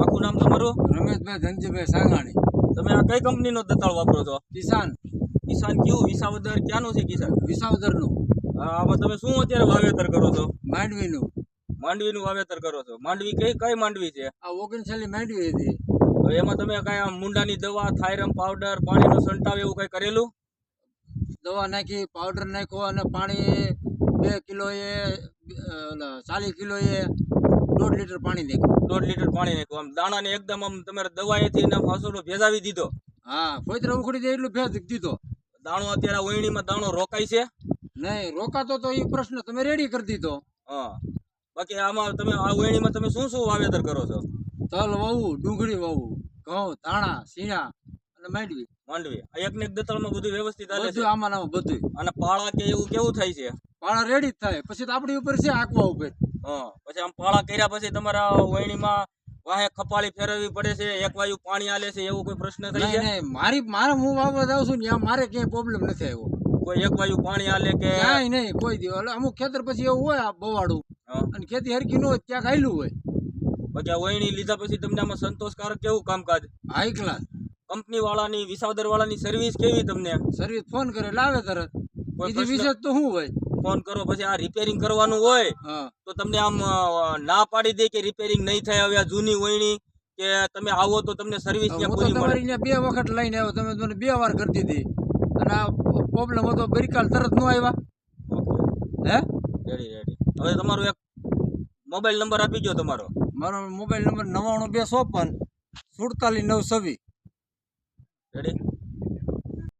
આખું નામ તમારું? રમેશભાઈ ધનજીભાઈ સાંગાણી. તમે આ કઈ કંપનીનો દતાળ વાપરો છો? કિસાન. કિસાન કયું? વિસાવદર ક્યાંનું છે કિસાન? વિસાવદરનું. આમાં તમે શું અત્યારે વાવેતર કરો છો? માંડવીનું. માંડવીનું વાવેતર કરો છો. માંડવી કઈ કઈ માંડવી છે? આ ઓગણચાલી માંડવી હતી. હવે એમાં તમે કઈ આમ મુંડાની દવા થાયરમ પાવડર પાણીનો સંટાવ એવું કઈ કરેલું? દવા નાખી પાવડર નાખ્યો અને પાણી બે કિલો એ ચાલીસ કિલો એ દોઢ લીટર પાણી નાખ્યું. દોઢ લીટર પાણી નાખ્યું. આમ દાણાને એકદમ આમ તમારે દવાએથી ને ભેજાવી દીધો. હા ફોતરા ઉખડી દે એટલું ભેજ દીધો. દાણો અત્યારે ઓયણીમાં દાણો રોકાય છે? નહીં રોકાતો તો એ પ્રશ્ન તમે રેડી કરી દીધો. હા. બાકી આમાં તમે આ ઓયણીમાં તમે શું શું વાવેતર કરો છો? તલ વાવું ડુંગળી વાવું ઘઉં ધાણા સીણા અને માંડવી. માંડવી. આ એક ને એક દતાળમાં બધું વ્યવસ્થિત હાલે છે? આમાં બધું અને પાળા કે એવું કેવું થાય છે? પાળા રેડી જ થાય. પછી તો આપણી ઉપર છે આંકવા ઉપર. હા પછી આમ પાળા કર્યા પછી તમારા વયણીમાં વાહે ખપાળી ફેરવવી પડે છે એક વાયુ પાણી આલે છે એવું કોઈ પ્રશ્ન થઈ જાય? મારી મારે હું વાવવા જાઉં છું ને ત્યાં મારે ક્યાંય પ્રોબ્લેમ નથી આવ્યો. કોઈ એક વાયુ પાણી આલે કે ક્યાંય નહીં કોઈ દિવસ એટલે અમુક ખેતર પછી એવું હોય આ બવાડું. અને ખેતી હરકી ન હોય ક્યાંક આયલું હોય. પછી આ વયણી લીધા પછી તમને આમાં સંતોષકારક કેવું કામકાજ? હાઈ ક્લાસ કંપની વાળાની વિસાવદર વાળાની સર્વિસ કેવી તમને? સર્વિસ ફોન કરે લાવે તરત. બીજી વિશેષ તો શું હોય? ફોન કરો પછી આ રિપેરિંગ કરવાનું હોય તો તમને આમ ના પાડી દે કે રિપેરિંગ નહીં થાય હવે આ જૂની વહીણી કે તમે આવો તો તમને સર્વિસ પૂરી મળે? બે વખત લઈને આવ્યો તમે મને બે વાર કરી દીધી. અને આ પ્રોબ્લેમ હતો બરીકાલ તરત ન આવ્યા. હે? રેડી રેડી હવે તમારો એક મોબાઈલ નંબર આપી દો તમારો. મારો મોબાઈલ નંબર નવ્વાણું બે ચોપન સુડતાલીસ નવ છવ્વીસ. રેડી